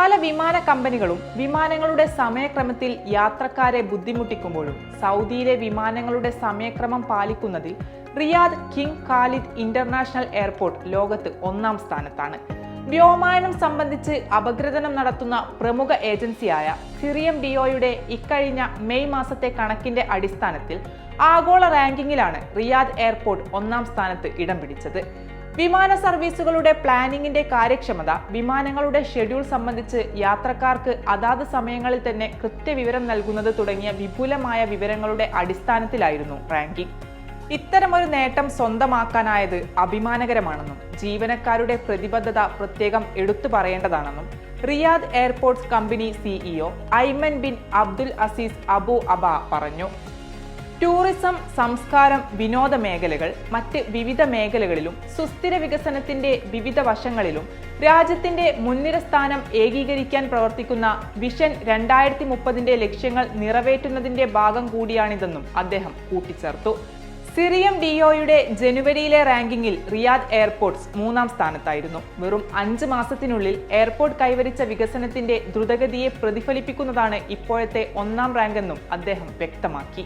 പല വിമാന കമ്പനികളും വിമാനങ്ങളുടെ സമയക്രമത്തിൽ യാത്രക്കാരെ ബുദ്ധിമുട്ടിക്കുമ്പോഴും സൗദിയിലെ വിമാനങ്ങളുടെ സമയക്രമം പാലിക്കുന്നതിൽ Riyadh King Khalid international airport ലോകത്ത് ഒന്നാം സ്ഥാനത്താണ്. വ്യോമയാനം സംബന്ധിച്ച് അപഗ്രഥനം നടത്തുന്ന പ്രമുഖ ഏജൻസിയായ സിറിയം ഡിഒയുടെ ഇക്കഴിഞ്ഞ മെയ് മാസത്തെ കണക്കിന്റെ അടിസ്ഥാനത്തിൽ ആഗോള റാങ്കിങ്ങിലാണ് റിയാദ് എയർപോർട്ട് ഒന്നാം സ്ഥാനത്ത് ഇടം പിടിച്ചത്. വിമാന സർവീസുകളുടെ പ്ലാനിങ്ങിന്റെ കാര്യക്ഷമത വിമാനങ്ങളുടെ ഷെഡ്യൂൾ സംബന്ധിച്ച് യാത്രക്കാർക്ക് അതാത് സമയങ്ങളിൽ തന്നെ കൃത്യവിവരം നൽകുന്നത് തുടങ്ങിയ വിപുലമായ വിവരങ്ങളുടെ അടിസ്ഥാനത്തിലായിരുന്നു റാങ്കിംഗ്. ഇത്തരമൊരു നേട്ടം സ്വന്തമാക്കാനായത് അഭിമാനകരമാണെന്നും ജീവനക്കാരുടെ പ്രതിബദ്ധത പ്രത്യേകം എടുത്തു പറയേണ്ടതാണെന്നും Riyadh airports company CEO Ayman bin Abdul Aziz Abu അബ പറഞ്ഞു. ടൂറിസം സംസ്കാരം വിനോദ മേഖലകൾ മറ്റ് വിവിധ മേഖലകളിലും സുസ്ഥിര വികസനത്തിന്റെ വിവിധ വശങ്ങളിലും രാജ്യത്തിന്റെ മുൻനിര സ്ഥാനം ഏകീകരിക്കാൻ പ്രവർത്തിക്കുന്ന വിഷൻ രണ്ടായിരത്തി മുപ്പതിന്റെ ലക്ഷ്യങ്ങൾ നിറവേറ്റുന്നതിന്റെ ഭാഗം കൂടിയാണിതെന്നും അദ്ദേഹം കൂട്ടിച്ചേർത്തു. സിറിയം ഡിഒയുടെ ജനുവരിയിലെ റാങ്കിങ്ങിൽ റിയാദ് എയർപോർട്ട്സ് മൂന്നാം സ്ഥാനത്തായിരുന്നു. വെറും അഞ്ച് മാസത്തിനുള്ളിൽ എയർപോർട്ട് കൈവരിച്ച വികസനത്തിന്റെ ദ്രുതഗതിയെ പ്രതിഫലിപ്പിക്കുന്നതാണ് ഇപ്പോഴത്തെ ഒന്നാം റാങ്കെന്നും അദ്ദേഹം വ്യക്തമാക്കി.